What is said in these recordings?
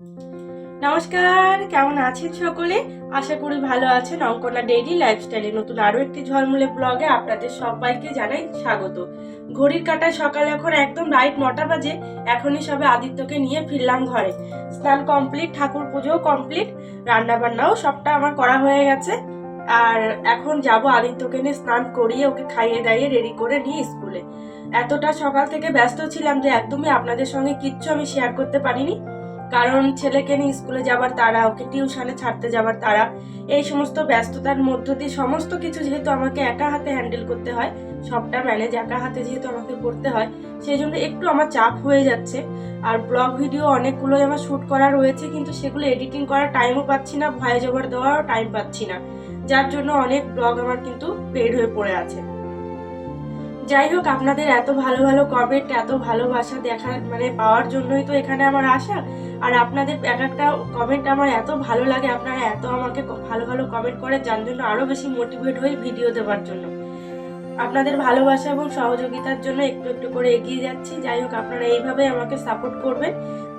নমস্কার, কেমন আছেন সকলে? আশা করি ভালো আছেন অঙ্কনা ডেইলি লাইফস্টাইলে। নতুন আরও একটি ঝলমলে ব্লগে আপনাদের সবাইকে জানাই স্বাগত। ঘড়ির কাটায় সকাল এখন একদম রাইট নটা বাজে, এখনই সবে আদিত্যকে নিয়ে ফিরলাম ঘরে। স্নান কমপ্লিট, ঠাকুর পুজোও কমপ্লিট রান্না বান্নাও সবটা আমার করা হয়ে গেছে। আর এখন যাব আদিত্যকে নিয়ে স্নান করিয়ে ওকে খাইয়ে দাইয়ে রেডি করে নিয়ে স্কুলে। এতটা সকাল থেকে ব্যস্ত ছিলাম যে একদমই আপনাদের সঙ্গে কিচ্ছু আমি শেয়ার করতে পারিনি। কারণ ছেলেকে নিয়ে স্কুলে যাবার তারা, ওকে টিউশনে ছাড়তে যাবার তারা, এই সমস্ত ব্যস্ততার মধ্য দিয়ে সমস্ত কিছু যেহেতু আমাকে একা হাতে হ্যান্ডেল করতে হয়, সবটা ম্যানেজ একা হাতে যেহেতু আমাকে করতে হয়, সেই জন্য একটু আমার চাপ হয়ে যাচ্ছে। আর ব্লগ ভিডিও অনেকগুলোই আমার শ্যুট করা রয়েছে, কিন্তু সেগুলো এডিটিং করার টাইমও পাচ্ছি না, ভয়েস ওভার দেওয়ারও টাইম পাচ্ছি না। যার জন্য অনেক ব্লগ আমার কিন্তু পেড হয়ে পড়ে আছে। যাই হোক, আপনাদের এত ভালো ভালো কমেন্ট এত ভালোবাসা দেখা মানে পাওয়ার জন্যই তো এখানে আমার আশা আর আপনাদের এক একটা কমেন্ট আমার এত ভালো লাগে, আপনারা এত আমাকে ভালো ভালো কমেন্ট করে যার জন্য আরও বেশি মোটিভেট হই ভিডিও দেওয়ার জন্য। আপনাদের ভালোবাসা এবং সহযোগিতার জন্য একটু একটু করে এগিয়ে যাচ্ছি। যাই হোক, আপনারা এইভাবে আমাকে সাপোর্ট করবেন।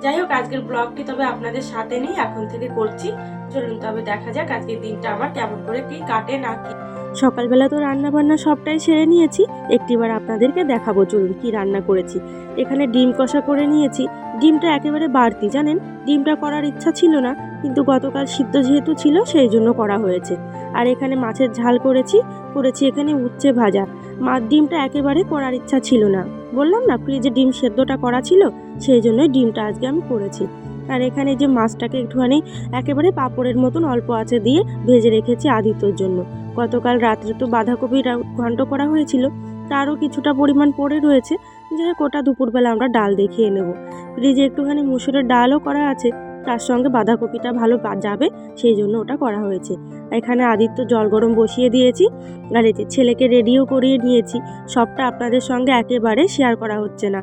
যাই হোক, আজকের ব্লগটি তবে আপনাদের সাথে নিয়ে এখন থেকে করছি। চলুন তবে দেখা যাক আজকের দিনটা আমার কেমন করে কি কাটে, না কি সকালবেলা তো রান্না বান্না সবটাই সেরে নিয়েছি, একটিবার আপনাদেরকে দেখাবো, চলুন কি রান্না করেছি। এখানে ডিম কষা করে নিয়েছি, ডিমটা একেবারে বাড়তি, জানেন? ডিমটা করার ইচ্ছা ছিল না, কিন্তু গতকাল সিদ্ধ যেহেতু ছিল, সেই জন্য করা হয়েছে। আর এখানে মাছের ঝাল করেছি করেছি এখানে উচ্ছে ভাজা। মাছ ডিমটা একেবারে করার ইচ্ছা ছিল না। বললাম না, ফ্রিজে ডিম সেদ্ধটা করা ছিল, সেই জন্যই ডিমটা আজকে আমি করেছি। আর এখানে যে মাছটাকে একটুখানি একেবারে পাঁপড়ের মতন অল্প আছে দিয়ে ভেজে রেখেছি আদিত্যর জন্য। গতকাল রাত্রে তো বাঁধাকপি রা- ঘন্ট করা হয়েছিল, তারও কিছুটা পরিমাণ পড়ে রয়েছে। যাই হোক, ওটা দুপুরবেলা আমরা ডাল দেখিয়ে নেব। ফ্রিজে একটুখানি মুসুরের ডালও করা আছে তার সঙ্গে বাঁধাকপিটা ভালো যাবে, সেই জন্য ওটা করা হয়েছে। এখানে আদিত্য জল গরম বসিয়ে দিয়েছি, আর এই ছেলেকে রেডিও করিয়ে নিয়েছি। সবটা আপনাদের সঙ্গে একেবারে শেয়ার করা হচ্ছে না।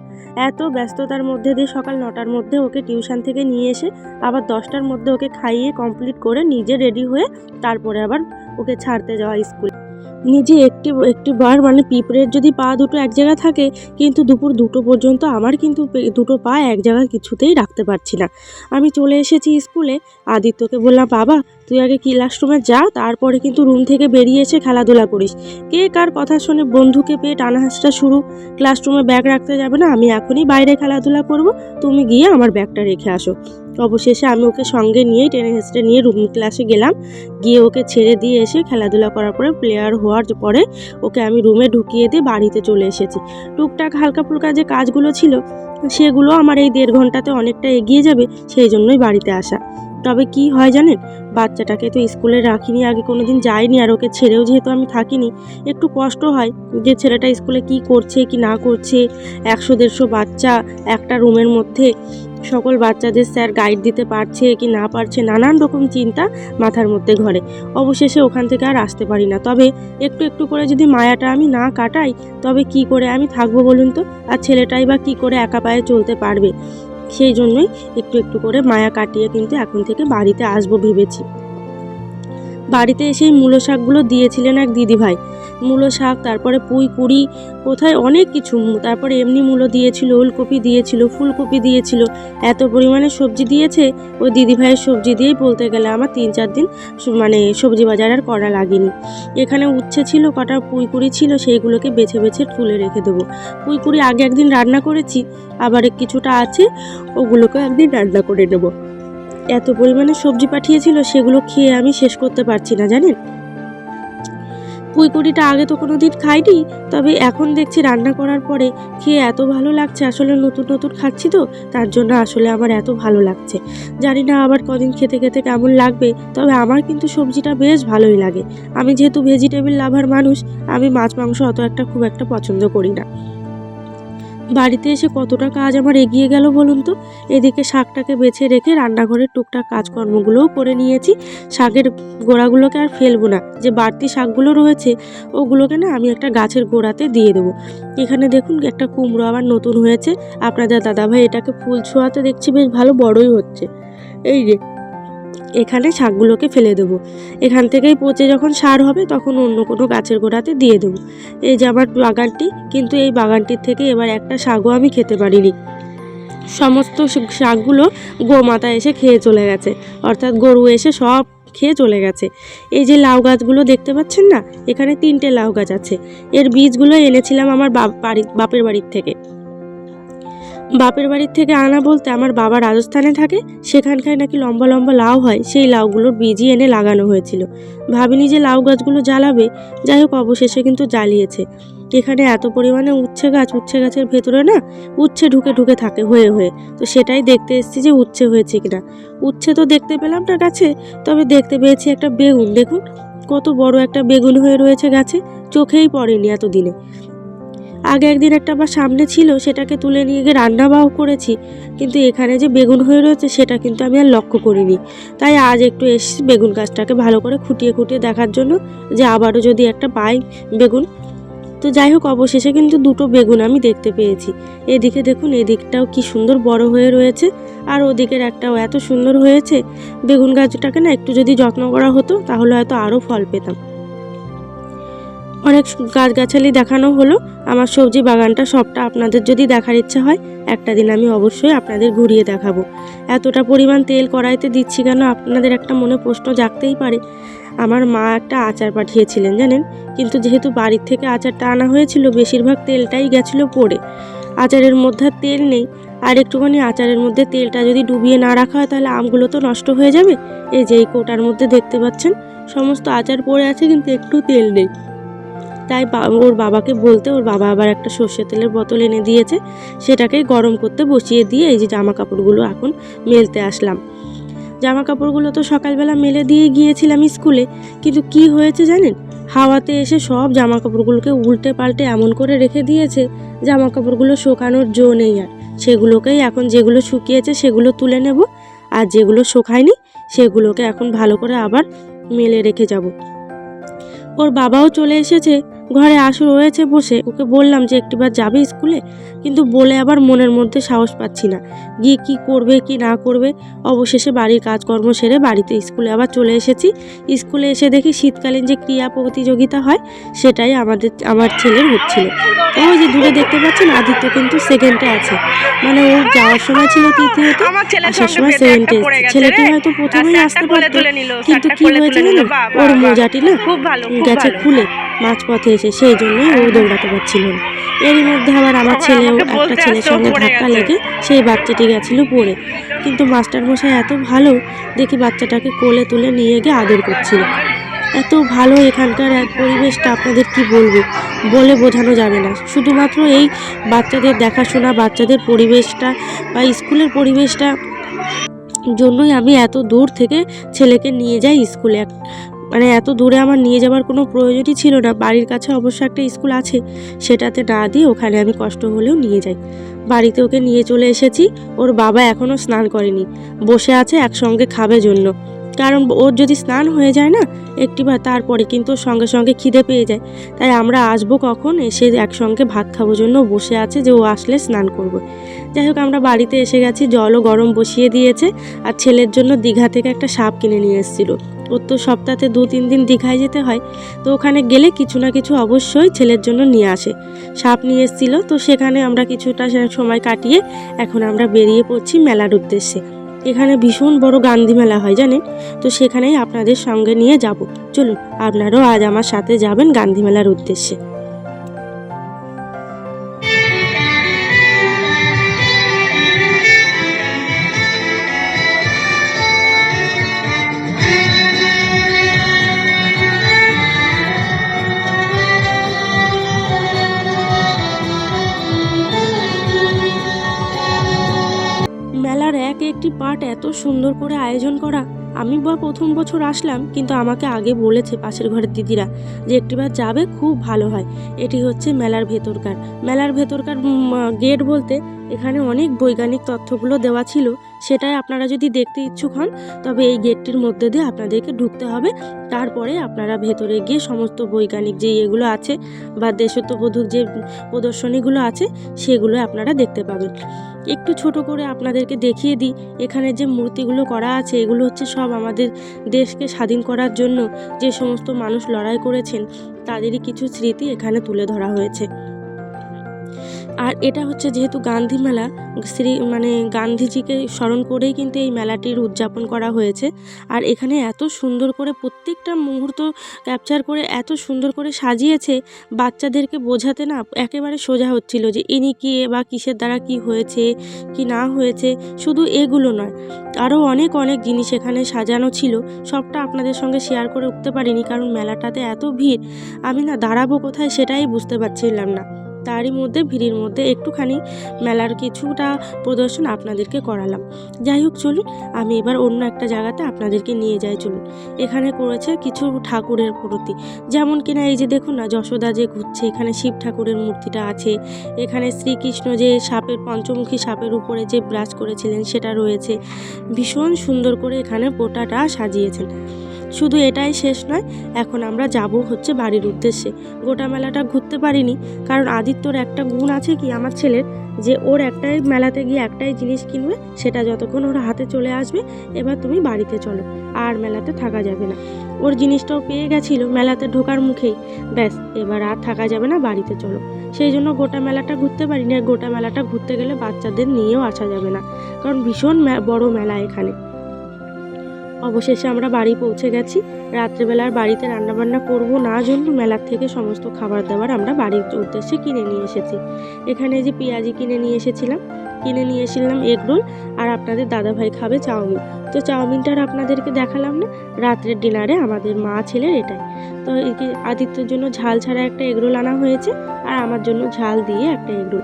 এত ব্যস্ততার মধ্যে দিয়ে সকাল নটার মধ্যে ওকে টিউশন থেকে নিয়ে এসে, আবার দশটার মধ্যে ওকে খাইয়ে কমপ্লিট করে নিজে রেডি হয়ে তারপরে আবার ওকে ছাড়তে যাওয়া স্কুল। নিজে একটি একটি বার মানে পিঁপড়ের যদি পা দুটো এক জায়গায় থাকে, কিন্তু দুপুর দুটো পর্যন্ত আমার কিন্তু দুটো পা এক জায়গায় কিছুতেই রাখতে পারছি না। আমি চলে এসেছি স্কুলে, আদিত্যকে বললাম, বাবা, তুই আগে ক্লাসরুমে যা, তারপরে কিন্তু রুম থেকে বেরিয়ে এসে খেলাধুলা করিস। কে কার কথা শুনে বন্ধুকে পেয়ে টানা হাসটা শুরু? ক্লাসরুমে ব্যাগ রাখতে যাবে না, আমি এখনই বাইরে খেলাধুলা করব, তুমি গিয়ে আমার ব্যাগটা রেখে আসো। অবশেষে আমি ওকে সঙ্গে নিয়েই টেনে হেসড়ে নিয়ে রুম ক্লাসে গেলাম। গিয়ে ওকে ছেড়ে দিয়ে এসে খেলাধুলা করার পরে প্লেয়ার হওয়ার পরে ওকে আমি রুমে ঢুকিয়ে দিয়ে বাড়িতে চলে এসেছি। টুকটাক হালকা ফুলকা যে কাজগুলো ছিল, সেগুলো আমার এই দেড় ঘন্টাতে অনেকটা এগিয়ে যাবে, সেই জন্যই বাড়িতে আসা। তবে কি হয় জানেন? বাচ্চাটাকে তো স্কুলে রাখিনি, আগে কোনো দিন যাইনি আর ওকে ছেড়েও যেহেতু আমি থাকিনি, একটু কষ্ট হয় যে ছেলেটা স্কুলে কি করছে, কি না করছে। একশো দেড়শো বাচ্চা একটা রুমের মধ্যে সকল বাচ্চাদের স্যার গাইড দিতে পারছে কি না পারছে নানান রকম চিন্তা মাথার মধ্যে ঘরে। অবশেষে ওখান থেকে আর আসতে পারি না। তবে একটু একটু করে যদি মায়াটা আমি না কাটাই, তবে কি করে আমি থাকব বলুন তো? আর ছেলেটাই বা কি করে একা পায়ে চলতে পারবে? সেই জন্যই একটু একটু করে মায়া কাটিয়ে কিন্তু এখন থেকে বাড়িতে আসব ভেবেছি। বাড়িতে এসেই মূলো শাকগুলো দিয়েছিলেন এক দিদিভাই। মূলো শাক, তারপরে পুঁই, কুড়ি, কোথায় অনেক কিছু। তারপরে এমনি মূলো দিয়েছিল, ওলকপি দিয়েছিল, ফুলকপি দিয়েছিল। এত পরিমাণে সবজি দিয়েছে, ওই দিদিভাইয়ের সবজি দিয়েই বলতে গেলে আমার তিন চার দিন মানে সবজি বাজার আর করা লাগেনি। এখানে উচ্ছে ছিল, কটা পুঁইকুড়ি ছিল, সেইগুলোকে বেছে বেছে তুলে রেখে দেবো। পুঁইকুড়ি আগে একদিন রান্না করেছি, আবার কিছুটা আছে, ওগুলোকে একদিন রান্না করে নেব। এত পরিমাণে সবজি পাঠিয়েছিল, সেগুলো খেয়ে আমি শেষ করতে পারছি না, জানেন? পুঁইকুড়িটা আগে তো কোনো দিন খাইনি, তবে এখন দেখছি রান্না করার পরে খেয়ে এত ভালো লাগছে, আসলে নতুন নতুন খাচ্ছি তো, তার জন্য আসলে আমার এত ভালো লাগছে। জানি না আবার কদিন খেতে খেতে কেমন লাগবে, তবে আমার কিন্তু সবজিটা বেশ ভালোই লাগে। আমি যেহেতু ভেজিটেবল লাভার মানুষ, আমি মাছ মাংস অত একটা খুব একটা পছন্দ করি না। বাড়িতে এসে কতটা কাজ আমার এগিয়ে গেল বলুন তো? এদিকে শাকটাকে বেছে রেখে রান্নাঘরের টুকটাক কাজকর্মগুলোও করে নিয়েছি। শাকের গোড়াগুলোকে আর ফেলব না। যে বাড়তি শাকগুলো রয়েছে, ওগুলোকে না আমি একটা গাছের গোড়াতে দিয়ে দেবো। এখানে দেখুন একটা কুমড়ো আবার নতুন হয়েছে। আপনাদের দাদাভাই এটাকে ফুল ছোঁয়াতে দেখছি বেশ ভালো বড়ই হচ্ছে। এই যে এখানে শাকগুলোকে ফেলে দেবো। এখান থেকেই পচে যখন সার হবে, তখন অন্য কোনো গাছের গোড়াতে দিয়ে দেবো। এই যে আমার বাগানটি, কিন্তু এই বাগানটির থেকে এবার একটা শাকও আমি খেতে পারিনি। সমস্ত শাকগুলো গোমাতা এসে খেয়ে চলে গেছে। অর্থাৎ গরু এসে সব খেয়ে চলে গেছে। এই যে লাউ গাছগুলো দেখতে পাচ্ছেন না? এখানে তিনটে লাউ গাছ আছে। এর বীজগুলো এনেছিলাম আমার বাড়ি বাপের বাড়ির থেকে। বাপের বাড়ির থেকে আনা বলতে আমার বাবা রাজস্থানে থাকে সেখানকার নাকি লম্বা লম্বা লাউ হয়, সেই লাউগুলোর বীজই এনে লাগানো হয়েছিল। ভাবিনি যে লাউ গাছগুলো জ্বালাবে, যাই হোক অবশেষে কিন্তু জ্বালিয়েছে। এখানে এত পরিমাণে উচ্ছে গাছ, উচ্ছে গাছের ভেতরে না উচ্ছে ঢুকে ঢুকে থাকে হয়ে হয়ে। তো সেটাই দেখতে এসেছি যে উচ্ছে হয়েছে কিনা। উচ্ছে তো দেখতে পেলাম না গাছে, তবে দেখতে পেয়েছি একটা বেগুন। দেখুন, কত বড় একটা বেগুন হয়ে রয়েছে গাছে, চোখেই পড়েনি এতদিনে। আগে একদিন একটা আবার সামনে ছিল, সেটাকে তুলে নিয়ে গিয়ে রান্না বাও করেছি। কিন্তু এখানে যে বেগুন হয়ে রয়েছে, সেটা কিন্তু আমি আর লক্ষ্য করিনি। তাই আজ একটু এসেছি বেগুন গাছটাকে ভালো করে খুঁটিয়ে খুঁটিয়ে দেখার জন্য যে আবারও যদি একটা পাই বেগুন। তো যাই হোক, অবশেষে কিন্তু দুটো বেগুন আমি দেখতে পেয়েছি। এদিকে দেখুন, এদিকটাও কি সুন্দর বড় হয়ে রয়েছে। আর ওদিকের একটাও এত সুন্দর হয়েছে, বেগুন গাছটাকে না একটু যদি যত্ন করা হতো, তাহলে হয়তো আরও ফল পেতাম। অনেক গাছগাছালি দেখানো হলো। আমার সবজি বাগানটা সবটা আপনাদের যদি দেখার ইচ্ছা হয়, একটা দিন আমি অবশ্যই আপনাদের ঘুরিয়ে দেখাবো। এতটা পরিমাণ তেল কড়াইতে দিচ্ছি কেন? আপনাদের একটা মনে প্রশ্ন জাগতেই পারে। আমার মা একটা আচার পাঠিয়েছিলেন, জানেন? কিন্তু যেহেতু বাড়ির থেকে আচারটা আনা হয়েছিল, বেশিরভাগ তেলটাই গেছিল পড়ে। আচারের মধ্যে তেল নেই। আর একটুখানি আচারের মধ্যে তেলটা যদি ডুবিয়ে না রাখা হয়, তাহলে আমগুলো তো নষ্ট হয়ে যাবে? এই যে এই কোটার মধ্যে দেখতে পাচ্ছেন, সমস্ত আচার পড়ে আছে, কিন্তু একটু তেল নেই। তাই ওর বাবাকে বলতে, ওর বাবা আবার একটা সর্ষে তেলের বোতল এনে দিয়েছে। সেটাকে গরম করতে বসিয়ে দিয়ে এই যে জামা কাপড়গুলো এখন মেলতে আসলাম। জামা কাপড়গুলো তো সকালবেলা মেলে দিয়ে গিয়েছিলাম স্কুলে। কিন্তু কি হয়েছে জানেন? হাওয়াতে এসে সব জামা কাপড়গুলোকে উল্টে পাল্টে এমন করে রেখে দিয়েছে, জামা কাপড়গুলো শুকানোর জো নেই আর। সেগুলোকেই এখন যেগুলো শুকিয়েছে সেগুলো তুলে নেব, আর যেগুলো শুকায়নি সেগুলোকে এখন ভালো করে আবার মেলে রেখে যাব। ওর বাবাও চলে এসেছে ঘরে আশু রয়েছে বসে ওকে বললাম যে একটিবার যাবে স্কুলে? কিন্তু বলে আবার মনের মধ্যে সাহস পাচ্ছি না। গিয়ে কি করবে কি না করবে? অবশেষে বাড়ির কাজকর্ম সেরে বাড়িতে স্কুলে আবার চলে এসেছি। স্কুলে এসে দেখি শীতকালীন যে ক্রিয়া প্রতিযোগিতা হয় সেটাই আমাদের আমার ছেলের হচ্ছিল। ওই যে দূরে দেখতে পাচ্ছেন আদিত্য কিন্তু সেকেন্ডে আছে। মানে ও যাওয়ার সময় ছিল তৃতীয়তে আসার সময় গেছে ছেলেটি হয়তো প্রথমেই আসতে শার্টটা খুলে পারতো। কিন্তু কি হয়েছে জানেন? ওর। মোজাটি না গেছে খুলে মাঝপথে এসে সেই জন্যই ও দৌড়াতে পারছিল এরই মধ্যে আবার আমার আমাকে একটা ছেলের সঙ্গে ধাক্কা লেগে সেই বাচ্চাটি গেছিল পড়ে। কিন্তু মাস্টার মশাই এত ভালো দেখি বাচ্চাটাকে কোলে তুলে নিয়ে গিয়ে আদর করছিল। এত ভালো এখানকার এক পরিবেশটা আপনাদের কি বলব? বলে বোঝানো যাবে না। শুধুমাত্র এই বাচ্চাদের দেখাশোনা বাচ্চাদের পরিবেশটা বা স্কুলের পরিবেশটা জন্যই আমি এত দূর থেকে ছেলেকে নিয়ে যাই স্কুলে। মানে এত দূরে আমার নিয়ে যাওয়ার কোনো প্রয়োজনই ছিল না। বাড়ির কাছে অবশ্য একটা স্কুল আছে, সেটাতে না দিয়ে ওখানে আমি কষ্ট হলেও নিয়ে যাই। বাড়িতে ওকে নিয়ে চলে এসেছি, ওর বাবা এখনও স্নান করেনি। বসে আছে একসঙ্গে খাবে জন্য। কারণ ওর যদি স্নান হয়ে যায় না, একটিবার তারপরে কিন্তু সঙ্গে সঙ্গে খিদে পেয়ে যায়। তাই আমরা আসব কখন, এসে একসঙ্গে ভাত খাব জন্য বসে আছে যে ও আসলে স্নান করব। যাই হোক, আমরা বাড়িতে এসে গেছি, জলও গরম বসিয়ে দিয়েছে, আর ছেলের জন্য দীঘা থেকে একটা সাপ কিনে নিয়ে এসেছিল। ওর তো সপ্তাহে দু তিন দিন দীঘায় যেতে হয়, তো ওখানে গেলে কিছু না কিছু অবশ্যই ছেলের জন্য নিয়ে আসে। সাপ নিয়ে এসেছিল, তো সেখানে আমরা কিছুটা সময় কাটিয়ে এখন আমরা বেরিয়ে পড়ছি মেলার উদ্দেশ্যে। এখানে ভীষণ বড় গান্ধী মেলা হয়, জানেন? তো সেখানেই আপনাদের সঙ্গে নিয়ে যাব। চলুন, আপনারাও আজ আমার সাথে যাবেন গান্ধী মেলার উদ্দেশ্যে। পার্ট এত সুন্দর করে আয়োজন করা, আমি বা, প্রথম বছর আসলাম, কিন্তু আমাকে আগে বলেছে পাশের ঘরের দিদিরা যে একটিবার যাবে, খুব ভালো হয়। এটি হচ্ছে মেলার ভেতরকার। মেলার ভেতরকার গেট বলতে এখানে অনেক বৈজ্ঞানিক তথ্যগুলো দেওয়া ছিল। সেটাই আপনারা যদি দেখতে ইচ্ছুক হন, তবে এই গেটটির মধ্যে দিয়ে আপনাদেরকে ঢুকতে হবে। তারপরে আপনারা ভেতরে গিয়ে সমস্ত বৈজ্ঞানিক যে ইয়েগুলো আছে বা দেশত্ববোধক যে প্রদর্শনীগুলো আছে, সেগুলো আপনারা দেখতে পাবেন। একটু ছোট করে আপনাদেরকে দেখিয়ে দিই। এখানে যে মূর্তিগুলো করা আছে, এগুলো হচ্ছে সব আমাদের দেশকে স্বাধীন করার জন্য যে সমস্ত মানুষ লড়াই করেছেন, তাদেরই কিছু স্মৃতি এখানে তুলে ধরা হয়েছে। আর এটা হচ্ছে যেহেতু গান্ধী মেলা, শ্রী মানে গান্ধীজিকে স্মরণ করেই কিন্তু এই মেলাটির উদযাপন করা হয়েছে। আর এখানে এত সুন্দর করে প্রত্যেকটা মুহূর্ত ক্যাপচার করে এত সুন্দর করে সাজিয়েছে, বাচ্চাদেরকে বোঝাতে না একেবারে সোজা হচ্ছিল যে ইনি কে বা কিসের দ্বারা কি হয়েছে, কি না হয়েছে, শুধু এগুলো নয়। আরও অনেক অনেক জিনিস এখানে সাজানো ছিল, সবটা আপনাদের সঙ্গে শেয়ার করে উঠতে পারিনি, কারণ মেলাটাতে এত ভিড়, আমি না দাঁড়াবো কোথায় সেটাই বুঝতে পারছিলাম না। তারই মধ্যে ভিড়ের মধ্যে একটুখানি মেলার কিছুটা প্রদর্শন আপনাদেরকে করালাম। যাই হোক, চলুন, আমি এবার অন্য একটা জায়গাতে আপনাদেরকে নিয়ে যাই, চলুন। এখানে করেছে কিছু ঠাকুরের মূর্তি। যেমন কিনা এই যে দেখুন না, যশোদা যে ঘুরছে, এখানে শিব ঠাকুরের মূর্তিটা আছে। এখানে শ্রীকৃষ্ণ যে সাপের, পঞ্চমুখী সাপের উপরে যে ব্রাশ করেছিলেন, সেটা রয়েছে। ভীষণ সুন্দর করে এখানে পোটাটা সাজিয়েছেন। শুধু এটাই শেষ নয়, এখন আমরা যাব হচ্ছে বাড়ির উদ্দেশ্যে। গোটা মেলাটা ঘুরতে পারিনি, কারণ আদিত্যর একটা গুণ আছে কি, আমার ছেলের, যে ওর একটাই মেলাতে গিয়ে একটাই জিনিস কিনবে, সেটা যতক্ষণ ওর হাতে চলে আসবে, এবার তুমি বাড়িতে চলো, আর মেলাতে থাকা যাবে না। ওর জিনিসটাও পেয়ে গেছিল মেলাতে ঢোকার মুখেই, ব্যাস, এবার আর থাকা যাবে না, বাড়িতে চলো। সেই জন্য গোটা মেলাটা ঘুরতে পারিনি, আর গোটা মেলাটা ঘুরতে গেলে বাচ্চাদের নিয়েও আসা যাবে না, কারণ ভীষণ বড় মেলা এখানে। অবশেষে আমরা বাড়ি পৌঁছে গেছি। রাত্রেবেলার বাড়িতে রান্নাবান্না করব না জন্য মেলার থেকে সমস্ত খাবার দাবার আমরা বাড়ির উদ্দেশ্যে কিনে নিয়ে এসেছি। এখানে যে পেঁয়াজি কিনে নিয়ে এসেছিলাম, কিনে নিয়ে এসেছিলাম এগরোল আর আপনাদের দাদাভাই খাবে চাউমিন। তো চাউমিনটা আর আপনাদেরকে দেখালাম না, রাত্রের ডিনারে আমাদের মা ছেলের এটাই। তো আদিত্যর জন্য ঝাল ছাড়া একটা এগরোল আনা হয়েছে আর আমার জন্য ঝাল দিয়ে একটা এগরোল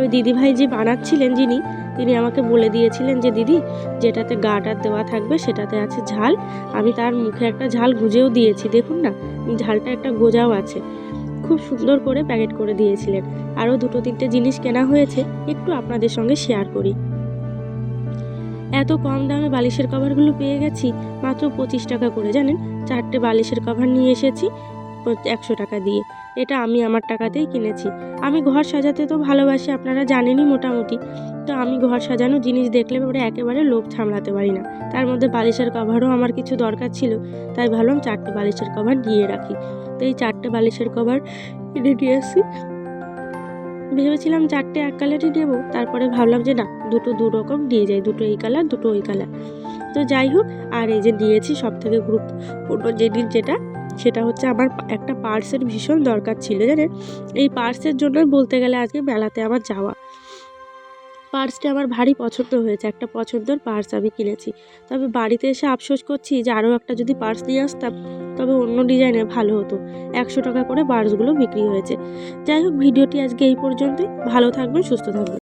ওই দিদিভাই যে বানাচ্ছিলেন যিনি তিনি আমাকে বলে দিয়েছিলেন যে, দিদি, যেটাতে গাটার দেওয়া থাকবে সেটাতে আছে ঝাল। আমি তার মুখে একটা ঝাল গুজেও দিয়েছি, দেখুন না, ঝালটা একটা গোজাও আছে। খুব সুন্দর করে প্যাকেট করে দিয়েছিলেন। আরও দুটো তিনটে জিনিস কেনা হয়েছে, একটু আপনাদের সঙ্গে শেয়ার করি। এত কম দামে বালিশের কভারগুলো পেয়ে গেছি, মাত্র পঁচিশ টাকা করে, জানেন? চারটে বালিশের কভার নিয়ে এসেছি একশো টাকা দিয়ে। এটা আমি আমার টাকাতেই কিনেছি। আমি ঘর সাজাতে তো ভালোবাসি, আপনারা জানেনই মোটামুটি। তো আমি ঘর সাজানো জিনিস দেখলে পরে একেবারে লোভ সামলাতে পারি না। তার মধ্যে বালিশের কভারও আমার কিছু দরকার ছিল, তাই ভাবলাম চারটে বালিশের কভার নিয়ে রাখি। তো এই চারটে বালিশের কভার কিনে নিয়ে এসেছি ভেবেছিলাম চারটে এক কালারই নেব, তারপরে ভাবলাম যে না, দুটো দু রকম নিয়ে যাই, দুটো এই কালার, দুটো ওই কালার। তো যাই হোক, আর এই যে নিয়েছি সব থেকে গুরুত্বপূর্ণ জিনিস যেটা সেটা হচ্ছে আমার একটা পার্সের ভীষণ দরকার ছিল, জানেন? এই পার্সের জন্যই বলতে গেলে আজকে মেলাতে আমার যাওয়া। পার্সটা আমার ভারী পছন্দ হয়েছে, একটা পছন্দের পার্স আমি কিনেছি। তবে বাড়িতে এসে আফসোস করছি যে আরও একটা যদি পার্স নিয়ে আসতাম, তবে অন্য ডিজাইনে ভালো হতো। একশো টাকা করে পার্সগুলো বিক্রি হয়েছে। যাই হোক, ভিডিওটি আজকে এই পর্যন্তই। ভালো থাকবেন, সুস্থ থাকবেন।